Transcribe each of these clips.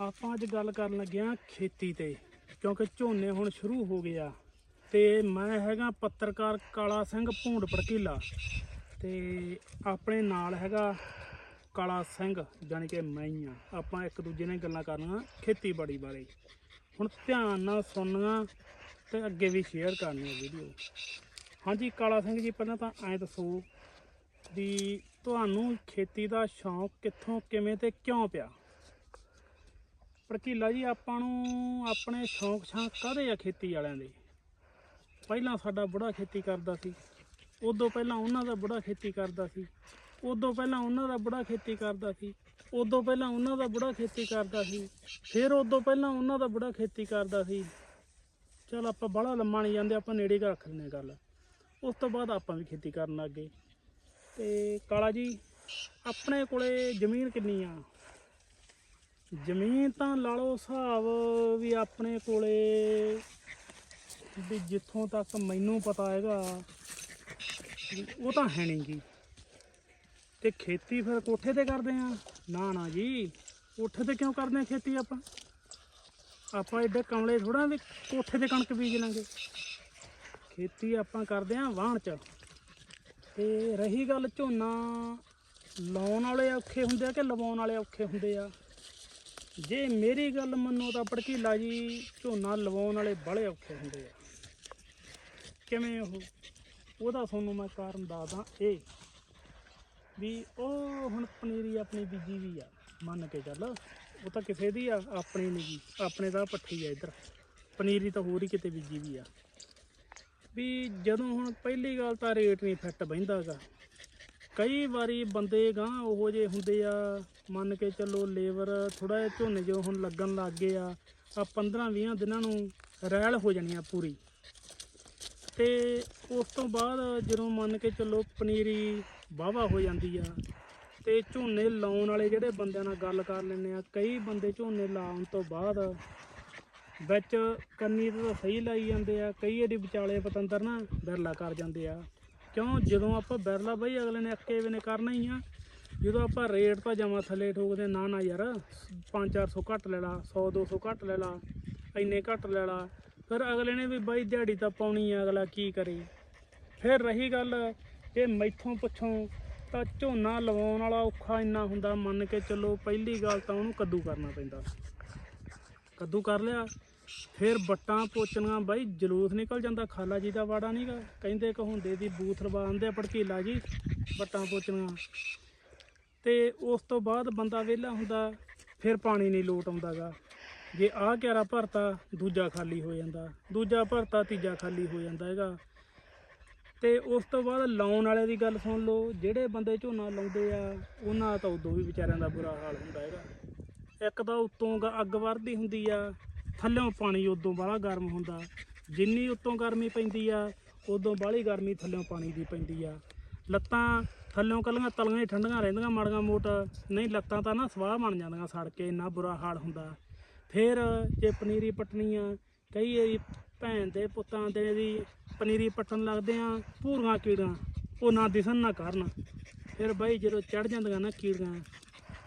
ਆਪਾਂ ਅੱਜ ਗੱਲ ਕਰਨ ਲੱਗੇ ਆ ਖੇਤੀ ਤੇ, ਕਿਉਂਕਿ ਝੋਨੇ ਹੁਣ ਸ਼ੁਰੂ ਹੋ ਗਏ ਆ। ਤੇ ਮੈਂ ਹੈਗਾ ਪੱਤਰਕਾਰ ਕਾਲਾ ਸਿੰਘ ਭੂੰਡ ਪੜਕੀਲਾ ਤੇ ਆਪਣੇ ਨਾਲ ਹੈਗਾ ਕਾਲਾ ਸਿੰਘ, ਜਾਣੀ ਕਿ ਮੈਂ ਹੀ ਆ। ਆਪਾਂ ਇੱਕ ਦੂਜੇ ਨਾਲ ਗੱਲਾਂ ਕਰਨੀਆਂ ਖੇਤੀਬਾੜੀ ਬਾਰੇ। ਹੁਣ ਧਿਆਨ ਨਾਲ ਸੁਣਨਾ ਤੇ ਅੱਗੇ ਵੀ ਸ਼ੇਅਰ ਕਰਨੀ ਹੈ ਵੀਡੀਓ ਹਾਂਜੀ, ਕਾਲਾ ਸਿੰਘ ਜੀ, ਪਹਿਲਾਂ ਤਾਂ ਐਂ ਦੱਸੋ ਵੀ ਤੁਹਾਨੂੰ ਖੇਤੀ ਦਾ ਸ਼ੌਂਕ ਕਿੱਥੋਂ, ਕਿਵੇਂ ਤੇ ਕਿਉਂ ਪਿਆ? ਭੜਕੀਲਾ ਜੀ, ਆਪਾਂ ਨੂੰ ਆਪਣੇ ਸ਼ੌਂਕ ਛਾਂ ਕਾਹਦੇ ਆ ਖੇਤੀ ਵਾਲਿਆਂ ਦੇ? ਪਹਿਲਾਂ ਸਾਡਾ ਬੁੜਾ ਖੇਤੀ ਕਰਦਾ ਸੀ। ਉਦੋਂ ਪਹਿਲਾਂ ਉਹਨਾਂ ਦਾ ਬੁੜਾ ਖੇਤੀ ਕਰਦਾ ਸੀ। ਉਦੋਂ ਪਹਿਲਾਂ ਉਹਨਾਂ ਦਾ ਬੁੜਾ ਖੇਤੀ ਕਰਦਾ ਸੀ। ਉਦੋਂ ਪਹਿਲਾਂ ਉਹਨਾਂ ਦਾ ਬੁੜਾ ਖੇਤੀ ਕਰਦਾ ਸੀ। ਫਿਰ ਉਦੋਂ ਪਹਿਲਾਂ ਉਹਨਾਂ ਦਾ ਬੁੜਾ ਖੇਤੀ ਕਰਦਾ ਸੀ। ਚਲ ਆਪਾਂ ਬੜਾ ਲੰਮਾ ਨਹੀਂ ਜਾਂਦੇ, ਆਪਾਂ ਨੇੜੇ ਕਰ ਰੱਖ ਲੈਂਦੇ ਹਾਂ ਗੱਲ। ਉਸ ਤੋਂ ਬਾਅਦ ਆਪਾਂ ਵੀ ਖੇਤੀ ਕਰਨ ਲੱਗ ਗਏ। ਤੇ ਕਾਲਾ ਜੀ, ਆਪਣੇ ਕੋਲੇ ਜ਼ਮੀਨ ਕਿੰਨੀ ਆ? ਜ਼ਮੀਨ ਤਾਂ ਲਾ ਲਓ ਹਿਸਾਬ ਵੀ ਆਪਣੇ ਕੋਲੇ ਵੀ ਜਿੱਥੋਂ ਤੱਕ ਮੈਨੂੰ ਪਤਾ ਹੈਗਾ ਉਹ ਤਾਂ ਹੈ ਨਹੀਂ ਗੀ। ਤੇ ਖੇਤੀ ਫਿਰ ਕੋਠੇ ਤੇ ਕਰਦੇ ਆ? ਨਾ ਨਾ ਜੀ। ਕੋਠੇ ਤੇ ਕਿਉਂ ਕਰਦੇ ਆ ਖੇਤੀ ਆਪਾਂ? ਆਪਾਂ ਐਡੇ ਕਮਲੇ ਥੋੜਾ ਵੀ ਕੋਠੇ ਤੇ ਕਣਕ ਬੀਜ ਲਾਂਗੇ। ਖੇਤੀ ਆਪਾਂ ਕਰਦੇ ਆ ਵਾਹਣ ਚ। ਤੇ ਰਹੀ ਗੱਲ ਝੋਨਾ ਲਾਉਣ ਵਾਲੇ ਔਖੇ ਹੁੰਦੇ ਆ ਕਿ ਲਵਾਉਣ ਵਾਲੇ ਔਖੇ ਹੁੰਦੇ ਆ? ਜੇ ਮੇਰੀ ਗੱਲ ਮੰਨੋ ਤਾਂ ਭੜਕੀਲਾ ਜੀ ਝੋਨਾ ਲਵਾਉਣ ਵਾਲੇ ਬੜੇ ਔਖੇ ਹੁੰਦੇ ਆ। ਕਿਵੇਂ ਉਹ? ਉਹਦਾ ਤੁਹਾਨੂੰ ਮੈਂ ਕਾਰਨ ਦੱਸਦਾ ਇਹ ਵੀ ਉਹ ਹੁਣ ਪਨੀਰੀ ਆਪਣੀ ਬੀਜੀ ਵੀ ਆ, ਮੰਨ ਕੇ ਚੱਲ। ਉਹ ਤਾਂ ਕਿਸੇ ਦੀ ਆ, ਆਪਣੀ ਨਹੀਂ ਜੀ। ਆਪਣੇ ਤਾਂ ਪੱਠੀ ਆ ਇੱਧਰ। ਪਨੀਰੀ ਤਾਂ ਹੋਰ ਹੀ ਕਿਤੇ ਬੀਜੀ ਵੀ ਆ। ਵੀ ਜਦੋਂ ਹੁਣ ਪਹਿਲੀ ਗੱਲ ਤਾਂ ਰੇਟ ਨਹੀਂ ਫਿੱਟ ਬਹਿੰਦਾਗਾ ਕਈ ਵਾਰੀ ਬੰਦੇ ਗਾਂ ਉਹੋ ਜੇ ਹੁੰਦੇ ਆ, ਮੰਨ ਕੇ ਚੱਲੋ ਲੇਬਰ ਥੋੜਾ ਜਿਹਾ ਝੋਨੇ ਜੋ ਹੁਣ ਲੱਗਣ ਲੱਗ ਗਏ ਆ ਆ 15 20 ਦਿਨਾਂ ਨੂੰ ਰੈਲ ਹੋ ਜਾਣੀ ਆ ਪੂਰੀ। ਤੇ ਉਸ ਤੋਂ ਬਾਅਦ ਜਦੋਂ ਮੰਨ ਕੇ ਚੱਲੋ ਪਨੀਰੀ ਵਾਹਵਾ ਹੋ ਜਾਂਦੀ ਆ, ਤੇ ਝੋਨੇ ਲਾਉਣ ਵਾਲੇ ਜਿਹੜੇ ਬੰਦਿਆਂ ਨਾਲ ਗੱਲ ਕਰ ਲੈਂਦੇ ਆ, ਕਈ ਬੰਦੇ ਝੋਨੇ ਲਾਉਣ ਤੋਂ ਬਾਅਦ ਵਿੱਚ ਕੰਨੀ ਤਾਂ ਸਹੀ ਲਾਈ ਜਾਂਦੇ ਆ, ਕਈ ਵਾਰੀ ਵਿਚਾਲੇ ਪਤੰਦਰ ਨਾ ਬਿਰਲਾ ਕਰ ਜਾਂਦੇ ਆ। ਕਿਉਂ? ਜਦੋਂ ਆਪਾਂ ਬਿਰਲਾ ਬਾਈ ਅਗਲੇ ਨੇ ਅੱਕੇ ਵੇ ਨੇ ਕਰਨਾ ਹੀ ਆ, ਜਦੋਂ ਆਪਾਂ ਰੇਟ ਤਾਂ ਜਮਾ ਥੱਲੇ ਠੋਕਦੇ, ਨਾ ਨਾ ਯਾਰ 5-400 ਘੱਟ ਲੈ ਲਾ 100-200 ਘੱਟ ਲੈ ਲਾ, ਇੰਨੇ ਘੱਟ ਲੈ ਲਾ, ਫਿਰ ਅਗਲੇ ਨੇ ਵੀ ਬਾਈ ਦਿਹਾੜੀ ਤਾਂ ਪਾਉਣੀ ਆ, ਅਗਲਾ ਕੀ ਕਰੇ? ਫਿਰ ਰਹੀ ਗੱਲ ਜੇ ਮੈਥੋਂ ਪੁੱਛੋਂ, ਤਾਂ ਝੋਨਾ ਲਵਾਉਣ ਵਾਲਾ ਔਖਾ ਇੰਨਾ ਹੁੰਦਾ, ਮੰਨ ਕੇ ਚੱਲੋ ਪਹਿਲੀ ਗੱਲ ਤਾਂ ਉਹਨੂੰ ਕੱਦੂ ਕਰਨਾ ਪੈਂਦਾ। ਕੱਦੂ ਕਰ ਲਿਆ ਫਿਰ ਬੱਟਾਂ ਪੋਚਣੀਆਂ, ਬਾਈ ਜਲੂਸ ਨਿਕਲ ਜਾਂਦਾ, ਖਾਲਾ ਜੀ ਦਾ ਵਾੜਾ ਨਹੀਂਗਾ ਕਹਿੰਦੇ ਕਿ ਦੀ ਬੂਥ ਰਵਾਉਂਦੇ ਆ ਭੜਕੀਲਾ ਜੀ, ਬੱਟਾਂ ਪੋਚਣੀਆਂ। ਤੇ ਉਸ ਤੋਂ ਬਾਅਦ ਬੰਦਾ ਵਿਹਲਾ ਹੁੰਦਾ, ਫਿਰ ਪਾਣੀ ਨਹੀਂ ਲੋਟ ਆਉਂਦਾਗਾ। ਜੇ ਆਹ ਕਿਆਰਾ ਭਰਤਾ, ਦੂਜਾ ਖਾਲੀ ਹੋ ਜਾਂਦਾ। ਦੂਜਾ ਭਰਤਾ, ਤੀਜਾ ਖਾਲੀ ਹੋ ਜਾਂਦਾ ਹੈਗਾ। ਤੇ ਉਸ ਤੋਂ ਬਾਅਦ ਲਾਉਣ ਵਾਲੇ ਦੀ ਗੱਲ ਸੁਣ ਲਓ, ਜਿਹੜੇ ਬੰਦੇ ਝੋਨਾ ਲਾਉਂਦੇ ਆ, ਉਹਨਾਂ ਦਾ ਤਾਂ ਉਦੋਂ ਵੀ ਵਿਚਾਰਿਆਂ ਦਾ ਬੁਰਾ ਹਾਲ ਹੁੰਦਾ ਹੈਗਾ। ਇੱਕ ਤਾਂ ਉੱਤੋਂ ਗ- ਅੱਗ ਵਰਦੀ ਹੁੰਦੀ ਆ ਥੱਲਿਓਂ ਪਾਣੀ ਉਦੋਂ ਬਾਹਲਾ ਗਰਮ ਹੁੰਦਾ। ਜਿੰਨੀ ਉੱਤੋਂ ਗਰਮੀ ਪੈਂਦੀ ਆ, ਉਦੋਂ ਬਾਹਲੀ ਗਰਮੀ ਥੱਲਿਓਂ ਪਾਣੀ ਦੀ ਪੈਂਦੀ ਆ। ਲੱਤਾਂ ਥੱਲਿਓਂ ਕੱਲੀਆਂ ਤਲੀਆਂ ਹੀ ਠੰਡੀਆਂ ਰਹਿੰਦੀਆਂ, ਮਾੜੀਆਂ ਮੋਟ। ਨਹੀਂ, ਲੱਤਾਂ ਤਾਂ ਨਾ ਸਵਾਹ ਬਣ ਜਾਂਦੀਆਂ ਸੜ ਕੇ, ਇੰਨਾ ਬੁਰਾ ਹਾਲ ਹੁੰਦਾ। ਫਿਰ ਜੇ ਪਨੀਰੀ ਪਟਣੀ ਆ, ਕਈ ਵਾਰੀ ਭੈਣ ਦੇ ਪੁੱਤਾਂ ਦੇ ਦੀ ਪਨੀਰੀ ਪੱਟਣ ਲੱਗਦੇ ਆ, ਭੂਰੀਆਂ ਕੀੜਾਂ ਉਹ ਨਾ ਦਿਸਣ, ਨਾ ਕਰਨ। ਫਿਰ ਬਾਈ ਜਦੋਂ ਚੜ ਜਾਂਦੀਆਂ ਨਾ ਕੀੜਾਂ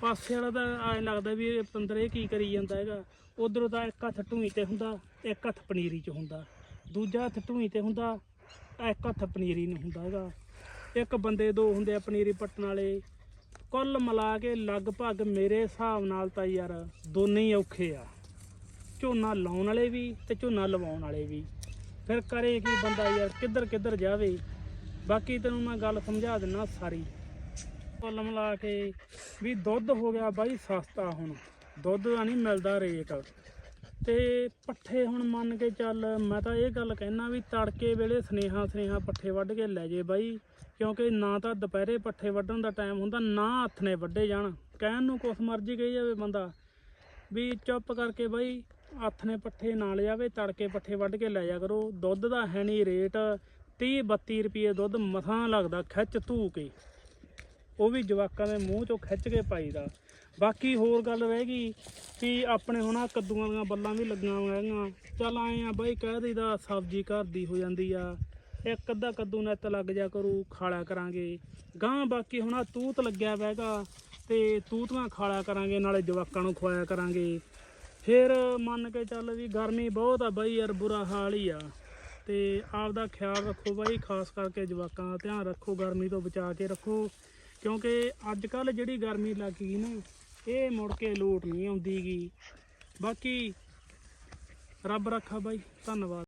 ਪਾਸੇ ਵਾਲਾ ਤਾਂ ਐਂ ਲੱਗਦਾ ਵੀ ਇਹ ਪੰਦਰ ਇਹ ਕੀ ਕਰੀ ਜਾਂਦਾ ਹੈਗਾ। ਉਧਰੋਂ ਤਾਂ ਇੱਕ ਹੱਥ ਢੂਈ ਤੇ ਹੁੰਦਾ, ਇੱਕ ਹੱਥ ਪਨੀਰੀ 'ਚ ਹੁੰਦਾ। ਦੂਜਾ ਹੱਥ ਢੂਈ ਤੇ ਹੁੰਦਾ, ਇੱਕ ਹੱਥ ਪਨੀਰੀ ਨੂੰ ਹੁੰਦਾ ਹੈਗਾ। ਇੱਕ ਬੰਦੇ ਦੋ ਹੁੰਦੇ ਆ ਪਨੀਰੀ ਪੱਟਣ ਵਾਲੇ। ਕੁੱਲ ਮਿਲਾ ਕੇ ਲਗਭਗ ਮੇਰੇ ਹਿਸਾਬ ਨਾਲ ਤਾਂ ਯਾਰ ਦੋਨੇ ਹੀ ਔਖੇ ਆ। ਝੋਨਾ ਲਾਉਣ ਵਾਲੇ ਵੀ ਤੇ ਝੋਨਾ ਲਵਾਉਣ ਵਾਲੇ ਵੀ। ਫਿਰ ਕਰੇ ਕੀ ਬੰਦਾ ਯਾਰ, ਕਿੱਧਰ ਕਿੱਧਰ ਜਾਵੇ? ਬਾਕੀ ਤੈਨੂੰ ਮੈਂ ਗੱਲ ਸਮਝਾ ਦਿੰਨਾ ਸਾਰੀ। ਕੁੱਲ ਮਿਲਾ ਕੇ ਵੀ ਦੁੱਧ ਹੋ ਗਿਆ ਬਾਈ ਸਸਤਾ ਹੁਣ। ਦੁੱਧ ਦਾ ਨਹੀਂ ਮਿਲਦਾ ਰੇਟ। ਤੇ ਪੱਠੇ ਹੁਣ ਮੰਨ ਕੇ ਚੱਲ ਮੈਂ ਤਾਂ ਇਹ ਗੱਲ ਕਹਿਣਾ ਵੀ ਤੜਕੇ ਵੇਲੇ ਸਨੇਹਾ ਸਨੇਹਾ ਪੱਠੇ ਵੱਢ ਕੇ ਲੈ ਜੇ ਬਾਈ, ਕਿਉਂਕਿ ਨਾ ਤਾਂ ਦੁਪਹਿਰੇ ਪੱਠੇ ਵੱਢਣ ਦਾ ਟਾਈਮ ਹੁੰਦਾ, ਨਾ ਹੱਥ ਨੇ ਵੱਢੇ ਜਾਣ। ਕਹਿਣ ਨੂੰ ਕੁਛ ਮਰਜ਼ੀ ਕਹੀ ਜਾਵੇ ਬੰਦਾ। ਵੀ ਚੁੱਪ ਕਰਕੇ ਬਾਈ, ਹੱਥ ਨੇ ਪੱਠੇ ਨਾ ਲਿਆਵੇ, ਤੜਕੇ ਪੱਠੇ ਵੱਢ ਕੇ ਲੈ ਜਾ ਕਰੋ। ਦੁੱਧ ਦਾ ਹੈ ਨਹੀਂ ਰੇਟ। 30 32 ਰੁਪਏ ਦੁੱਧ ਮਸਾਂ ਲੱਗਦਾ ਖਿੱਚ ਧੂ ਕੇ। ਉਹ ਵੀ ਜਵਾਕਾਂ ਦੇ ਮੂੰਹ ਚੋਂ ਖਿੱਚ ਕੇ ਪਾਈਦਾ। ਬਾਕੀ ਹੋਰ ਗੱਲ ਰਹਿ ਗਈ ਕਿ ਆਪਣੇ ਹੁਣ ਆ ਕੱਦੂਆਂ ਦੀਆਂ ਬੱਲਾਂ ਵੀ ਲੱਗੀਆਂ ਹੋਈਆਂ। ਚੱਲ ਆਏ ਆ ਬਾਈ, ਕਹਿ ਦਈਦਾ ਸਬਜ਼ੀ ਘਰ ਦੀ ਹੋ ਜਾਂਦੀ ਆ। ਇੱਕ ਅੱਧਾ ਕੱਦੂ ਨੱਤ ਲੱਗ ਜਾ ਕਰੂ ਖਾਲਾ ਕਰਾਂਗੇ। ਗਾਂ ਬਾਕੀ ਹੁਣ ਆ ਤੂਤ ਲੱਗਿਆ ਵੈਗਾ ਤੇ ਤੂਤਾਂ ਖਾਲਾ ਕਰਾਂਗੇ, ਨਾਲੇ ਜਵਾਕਾਂ ਨੂੰ ਖਵਾਇਆ ਕਰਾਂਗੇ। ਫਿਰ ਮੰਨ ਕੇ ਚੱਲ ਵੀ ਗਰਮੀ ਬਹੁਤ ਆ ਬਾਈ ਯਾਰ, ਬੁਰਾ ਹਾਲ ਹੀ ਆ। ਤੇ ਆਪ ਦਾ ਖਿਆਲ ਰੱਖੋ ਬਾਈ, ਖਾਸ ਕਰਕੇ ਜਵਾਕਾਂ ਦਾ ਧਿਆਨ ਰੱਖੋ, ਗਰਮੀ ਤੋਂ ਬਚਾ ਕੇ ਰੱਖੋ। ਕਿਉਂਕਿ ਅੱਜ ਕੱਲ ਜਿਹੜੀ ਗਰਮੀ ਲੱਗ ਗਈ ਨਾ, ਇਹ ਮੁੜ ਕੇ ਲੋਟ ਨਹੀਂ ਆਉਂਦੀਗੀ। ਬਾਕੀ ਰੱਬ ਰੱਖਾ ਬਾਈ, ਧੰਨਵਾਦ।